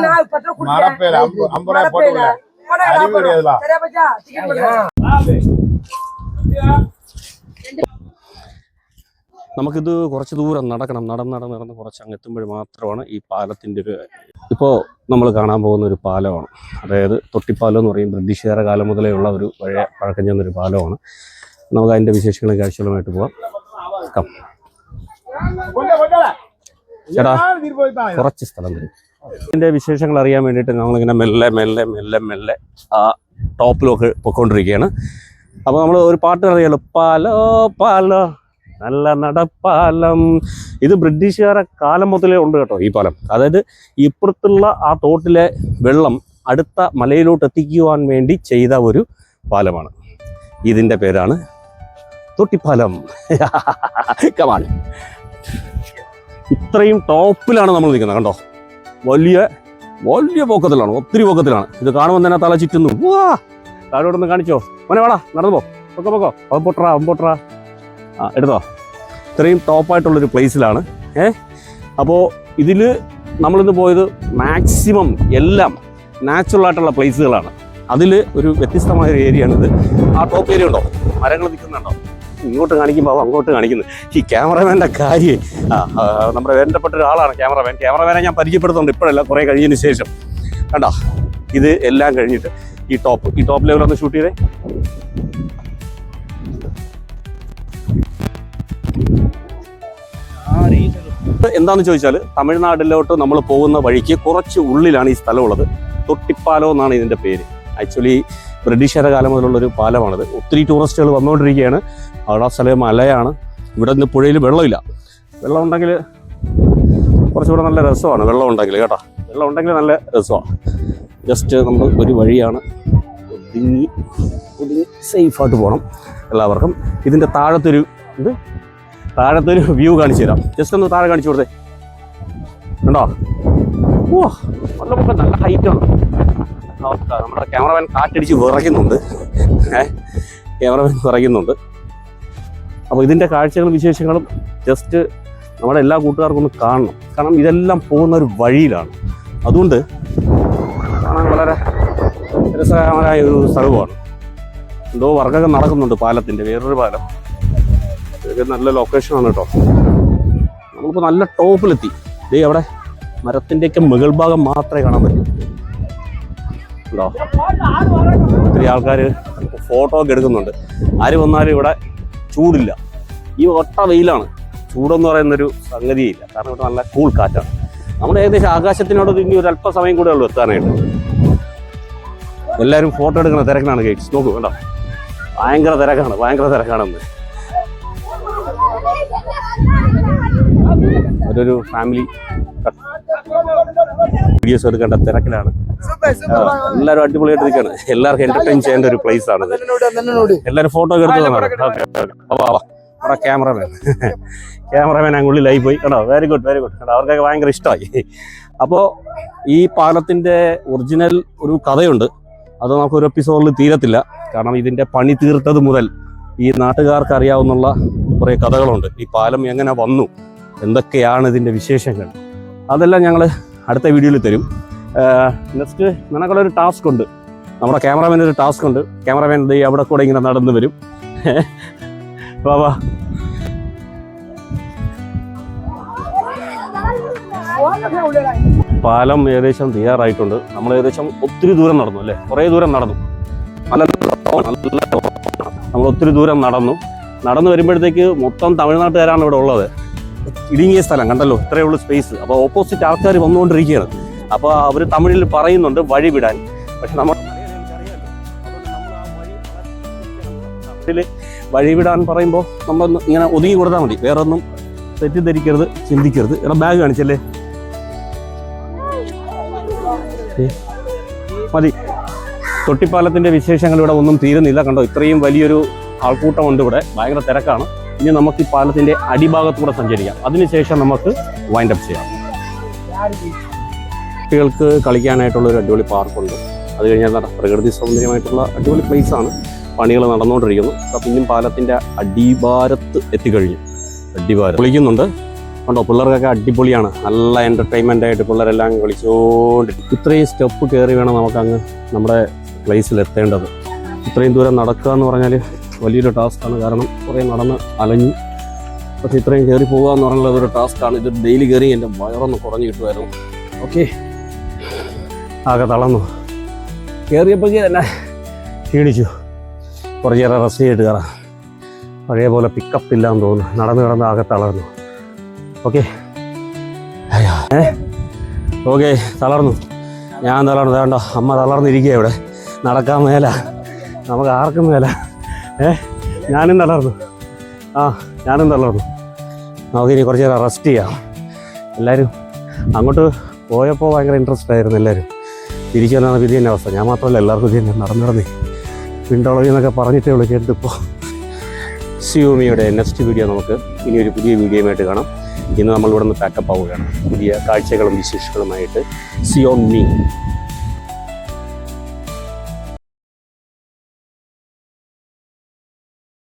மரப்பேர் ஐம்பது ஐம்பது ரூபாய் போட்டு மரப்பேரா? போடா, அறிவு நாற்பது ரூபா. கிடையாதுல. சரியா பச்சா? டிக்கெட் போடு. നമുക്കിത് കുറച്ച് ദൂരം നടക്കണം നടന്ന് നടന്ന് നടന്ന് കുറച്ച് അങ്ങ് എത്തുമ്പോൾ മാത്രമാണ് ഈ പാലത്തിൻ്റെ ഒരു ഇപ്പോൾ നമ്മൾ കാണാൻ പോകുന്ന ഒരു പാലമാണ് അതായത് തൊട്ടിപ്പാലം എന്ന് പറയും ബ്രിട്ടീഷുകാരുടെ കാലം മുതലേ ഉള്ള ഒരു പഴയ പഴക്കം ചെന്ന ഒരു പാലമാണ് നമുക്ക് അതിൻ്റെ വിശേഷങ്ങളും കാഴ്ചകളുമായിട്ട് പോവാം കം கொஞ்சம் கொஞ்சம் ചേട്ടാ தீர்ப்பு போய் தான் കുറച്ച് സ്ഥലം തരും ഇതിന്റെ വിശേഷങ്ങൾ അറിയാൻ വേണ്ടിയിട്ട് നമ്മളിങ്ങനെ മെല്ലെ മെല്ലെ മെല്ലെ മെല്ലെ ആ ടോപ്പിലൊക്കെ പൊയ്ക്കൊണ്ടിരിക്കുകയാണ്. അപ്പോൾ നമ്മൾ ഒരു പാട്ട് അറിയാലോ പാലോ പാലോ നല്ല നടപ്പാലം. ഇത് ബ്രിട്ടീഷുകാരെ കാലം മുതലേ ഉണ്ട് കേട്ടോ ഈ പാലം. അതായത് ഇപ്പുറത്തുള്ള ആ തോട്ടിലെ വെള്ളം അടുത്ത മലയിലോട്ട് എത്തിക്കുവാൻ വേണ്ടി ചെയ്ത ഒരു പാലമാണ്. ഇതിന്റെ പേരാണ് തൊട്ടിപ്പാലം. കമാൻ ഇത്രയും ടോപ്പിലാണ് നമ്മൾ നിൽക്കുന്നത് കണ്ടോ? വലിയ വലിയ പൊക്കത്തിലാണ് ഒത്തിരി പൊക്കത്തിലാണ്. ഇത് കാണുമ്പോൾ തന്നെ തല ചുറ്റുന്നു. വാ താഴോട്ടൊന്ന് കാണിച്ചോ. മോനെ വാടാ നടന്നു പോ. പൊക്കോ പൊക്കോ. അവൻ പൊട്ടറാ ആ എടുത്തോ. ഇത്രയും ടോപ്പായിട്ടുള്ളൊരു പ്ലേസിലാണ് ഏ? അപ്പോൾ ഇതിൽ നമ്മളിന്ന് പോയത് മാക്സിമം എല്ലാം നാച്ചുറൽ ആയിട്ടുള്ള പ്ലേസുകളാണ് അതിൽ ഒരു വ്യത്യസ്തമായ ഒരു ഏരിയയാണിത് ആ ടോപ്പ് ഏരിയ ഉണ്ടോ? മരങ്ങൾ നിൽക്കുന്നുണ്ടോ? ഇങ്ങോട്ട് കാണിക്കുമ്പോൾ അവ അങ്ങോട്ട് കാണിക്കുന്നു. ഈ ക്യാമറമാന്റെ കാര്യം നമ്മുടെ വേണ്ടപ്പെട്ട ഒരാളാണ് ക്യാമറമാൻ. ക്യാമറമാനെ ഞാൻ പരിചയപ്പെടുത്തുന്നുണ്ട് ഇപ്പോഴല്ല കുറേ കഴിഞ്ഞതിന് ശേഷം. കണ്ടോ? ഇത് എല്ലാം കഴിഞ്ഞിട്ട് ഈ ടോപ്പ്. ഈ ടോപ്പ് ലെവൽ ഒന്ന് ഷൂട്ട് ചെയ്തേ. എന്താന്ന് ചോദിച്ചാൽ തമിഴ്നാട്ടിലോട്ട് നമ്മൾ പോകുന്ന വഴിക്ക് കുറച്ച് ഉള്ളിലാണ് ഈ സ്ഥലമുള്ളത്. തൊട്ടിപ്പാലോ എന്നാണ് ഇതിന്റെ പേര്. ആക്ച്വലി ബ്രിട്ടീഷുകാരുടെ കാലം മുതലുള്ളൊരു പാലമാണിത്. ഒത്തിരി ടൂറിസ്റ്റുകൾ വന്നുകൊണ്ടിരിക്കുകയാണ്. അവിടെ സ്ഥലം മലയാണ്. ഇവിടെ നിന്ന് പുഴയിൽ വെള്ളമില്ല. വെള്ളം ഉണ്ടെങ്കിൽ കുറച്ചുകൂടെ നല്ല രസമാണ് വെള്ളം ഉണ്ടെങ്കിൽ കേട്ടോ. വെള്ളം ഉണ്ടെങ്കിൽ നല്ല രസമാണ്. ജസ്റ്റ് നമ്മൾ ഒരു വഴിയാണ് ഒതുങ്ങി ഒതുങ്ങി സേഫായിട്ട് പോകണം എല്ലാവർക്കും. ഇതിന്റെ താഴത്തൊരു ഇത് താഴത്തൊരു വ്യൂ കാണിച്ചു തരാം. ജസ്റ്റ് ഒന്ന് താഴെ കാണിച്ചു കൊടുത്തേ. കണ്ടോ? ഓ നല്ല നല്ല ഹൈറ്റാണ് നമ്മുടെ ക്യാമറമാൻ കാറ്റടിച്ച് വിറയ്ക്കുന്നുണ്ട്. ക്യാമറമാൻ വിറയ്ക്കുന്നുണ്ട്. അപ്പോൾ ഇതിന്റെ കാഴ്ചകളും വിശേഷങ്ങളും ജസ്റ്റ് നമ്മുടെ എല്ലാ കൂട്ടുകാർക്കും ഒന്ന് കാണണം. കാരണം ഇതെല്ലാം പോകുന്ന ഒരു വഴിയിലാണ്. അതുകൊണ്ട് കാണാൻ വളരെ രസകരമായ ഒരു സ്ഥലവുമാണ്. എന്തോ വർക്കൊക്കെ നടക്കുന്നുണ്ട് പാലത്തിന്റെ വേറൊരു പാലം. ഇതൊക്കെ നല്ല ലൊക്കേഷനാണ് കേട്ടോ. നമ്മളിപ്പോൾ നല്ല ടോപ്പിലെത്തി ദേ അവിടെ മരത്തിന്റെയൊക്കെ മുകൾ ഭാഗം മാത്രമേ കാണാൻ പറ്റൂ. ഉണ്ടോ? ഒത്തിരി ആൾക്കാർ ഫോട്ടോ ഒക്കെ എടുക്കുന്നുണ്ട്. ആര് വന്നാലും ഇവിടെ ചൂടില്ല. ഈ ഒട്ട വെയിലാണ്. ചൂടെന്ന് പറയുന്നൊരു സംഗതിയില്ല. കാരണം ഇവിടെ നല്ല കൂൾ കാറ്റാണ്. നമ്മൾ ഏകദേശം ആകാശത്തിനോട് ഇനി ഒരു അല്പസമയം കൂടെ ഉള്ളൂ എത്താനായിട്ട്. എല്ലാവരും ഫോട്ടോ എടുക്കുന്ന തിരക്കിനാണ് ഗേറ്റ്സ് നോക്കൂ കണ്ടോ? ഭയങ്കര തിരക്കാണ് ഭയങ്കര തിരക്കാണെന്ന് ഒരു ഫാമിലി വീഡിയോസ് എടുക്കേണ്ട തിരക്കിലാണ്. എല്ലാവരും അടിപൊളിയായിട്ട് നിൽക്കുകയാണ് എല്ലാവർക്കും എന്റർടൈൻ ചെയ്യേണ്ട ഒരു പ്ലേസ് ആണ് എല്ലാവരും ഫോട്ടോ ഒക്കെ എടുത്തു ക്യാമറമാൻ ക്യാമറമാൻ അങ്ങുള്ളിലായി പോയി. കേട്ടോ വെരി ഗുഡ് വെരി ഗുഡ് കേട്ടോ അവർക്കൊക്കെ ഭയങ്കര ഇഷ്ടമായി. അപ്പോൾ ഈ പാലത്തിന്റെ ഒറിജിനൽ ഒരു കഥയുണ്ട്. അത് നമുക്ക് ഒരു എപ്പിസോഡിൽ തീരത്തില്ല. കാരണം ഇതിന്റെ പണി തീർത്തത് മുതൽ ഈ നാട്ടുകാർക്ക് അറിയാവുന്ന കുറേ കഥകളുണ്ട്. ഈ പാലം എങ്ങനെ വന്നു? എന്തൊക്കെയാണ് ഇതിന്റെ വിശേഷങ്ങൾ? അതെല്ലാം ഞങ്ങൾ അടുത്ത വീഡിയോയിൽ തരും. നെക്സ്റ്റ് നിനക്കുള്ളൊരു ടാസ്ക് ഉണ്ട്. നമ്മുടെ ക്യാമറാമാൻ ഒരു ടാസ്ക് ഉണ്ട്. ക്യാമറാമാൻ ദേ അവിടെ കൂടെ ഇങ്ങനെ നടന്നു വരും. വാ പാലം ഏകദേശം തയ്യാറായിട്ടുണ്ട്. നമ്മൾ ഏകദേശം ഒത്തിരി ദൂരം നടന്നു അല്ലേ? കുറേ ദൂരം നടന്നു. നമ്മൾ ഒത്തിരി ദൂരം നടന്നു. നടന്നു വരുമ്പോഴത്തേക്ക് മൊത്തം തമിഴ്നാട്ടുകാരാണ് ഇവിടെ ഉള്ളത്. ഇടുങ്ങിയ സ്ഥലം കണ്ടല്ലോ? ഇത്രയേ ഉള്ളൂ സ്പേസ് അപ്പോൾ ഓപ്പോസിറ്റ് ആൾക്കാർ വന്നുകൊണ്ടിരിക്കുകയാണ്. അപ്പോൾ അവർ തമിഴിൽ പറയുന്നുണ്ട് വഴിവിടാൻ. പക്ഷെ നമ്മൾ വഴിവിടാൻ വഴി വിടാൻ പറയുമ്പോൾ നമ്മളൊന്ന് ഇങ്ങനെ ഒതുങ്ങി കൊടുത്താൽ മതി. വേറെ ഒന്നും തെറ്റിദ്ധരിക്കരുത് ചിന്തിക്കരുത്. എടാ ബാഗ് കാണിച്ചല്ലേ? മതി. തൊട്ടിപ്പാലത്തിന്റെ വിശേഷങ്ങൾ ഇവിടെ ഒന്നും തീരുന്നില്ല. കണ്ടോ ഇത്രയും വലിയൊരു ആൾക്കൂട്ടമുണ്ട് ഇവിടെ. ഭയങ്കര തിരക്കാണ്. ഇനി നമുക്ക് ഈ പാലത്തിന്റെ അടിഭാഗത്തൂടെ സഞ്ചരിക്കാം. അതിനുശേഷം നമുക്ക് വൈൻഡപ്പ് ചെയ്യാം. കുട്ടികൾക്ക് കളിക്കാനായിട്ടുള്ള ഒരു അടിപൊളി പാർക്കുണ്ട്. അത് കഴിഞ്ഞാൽ പ്രകൃതി സൗന്ദര്യമായിട്ടുള്ള അടിപൊളി ആണ്. പണികൾ നടന്നുകൊണ്ടിരിക്കുന്നു. അപ്പം ഇന്നും പാലത്തിന്റെ അടിഭാരത്ത് എത്തിക്കഴിഞ്ഞു. അടിഭാരം. കുളിക്കുന്നുണ്ട് കണ്ടോ പിള്ളേർക്കൊക്കെ അടിപൊളിയാണ്. നല്ല എന്റർടൈൻമെന്റ് ആയിട്ട് പിള്ളേരെല്ലാം കളിച്ചുകൊണ്ട് ഇത്രയും സ്റ്റെപ്പ് കയറി വേണം നമുക്കങ്ങ് നമ്മുടെ പ്ലേസിൽ എത്തേണ്ടത്. ഇത്രയും ദൂരം നടക്കുക എന്ന് പറഞ്ഞാൽ വലിയൊരു ടാസ്ക്കാണ് കാരണം കുറേ നടന്ന് അലഞ്ഞു. പക്ഷേ ഇത്രയും കയറി പോകുക എന്ന് പറഞ്ഞാൽ അതൊരു ടാസ്ക്കാണ് ഇത് ഡെയിലി കയറി എന്റെ വയറൊന്ന് കുറഞ്ഞു കിട്ടുമായിരുന്നു. ഓക്കെ ആകെ തളർന്നു. കയറിയപ്പോഴേ തന്നെ ക്ഷീണിച്ചു. കുറച്ച് നേരം റെസ്റ്റ് ചെയ്തിട്ട് കയറാം പഴയ പോലെ പിക്കപ്പ് ഇല്ലാന്ന് തോന്നുന്നു. നടന്ന് കിടന്ന് ആകെ തളർന്നു. ഓക്കെ ഏ? ഓക്കെ തളർന്നു. ഞാൻ തളർന്നു. വേണ്ട അമ്മ തളർന്നിരിക്കുക ഇവിടെ. നടക്കാൻ മേല. നമുക്ക് ആർക്കും മേല. ഏ? ഞാനും തളർന്നു. ആ ഞാനും തളർന്നു. നമുക്കിനി കുറച്ച് നേരം റെസ്റ്റ് ചെയ്യാം. എല്ലാവരും അങ്ങോട്ട് പോയപ്പോൾ ഭയങ്കര ഇൻട്രസ്റ്റ് ആയിരുന്നു എല്ലാവരും തിരിച്ചു വന്നാൽ ഇത് തന്നെ അവസ്ഥ. ഞാൻ മാത്രമല്ല എല്ലാവർക്കും ഇത് തന്നെ നടന്നു നടന്നേ. എന്നൊക്കെ പറഞ്ഞിട്ടേ ഉള്ളൂ കേട്ടിപ്പോൾ സിയോമിയുടെ നെക്സ്റ്റ് വീഡിയോ നമുക്ക് ഇനി ഒരു പുതിയ വീഡിയോയുമായിട്ട് കാണാം. ഇന്ന് നമ്മളിവിടെ നിന്ന് പാക്കപ്പ് ആവുകയാണ്. പുതിയ കാഴ്ചകളും വിശേഷങ്ങളുമായിട്ട് സിയോമി.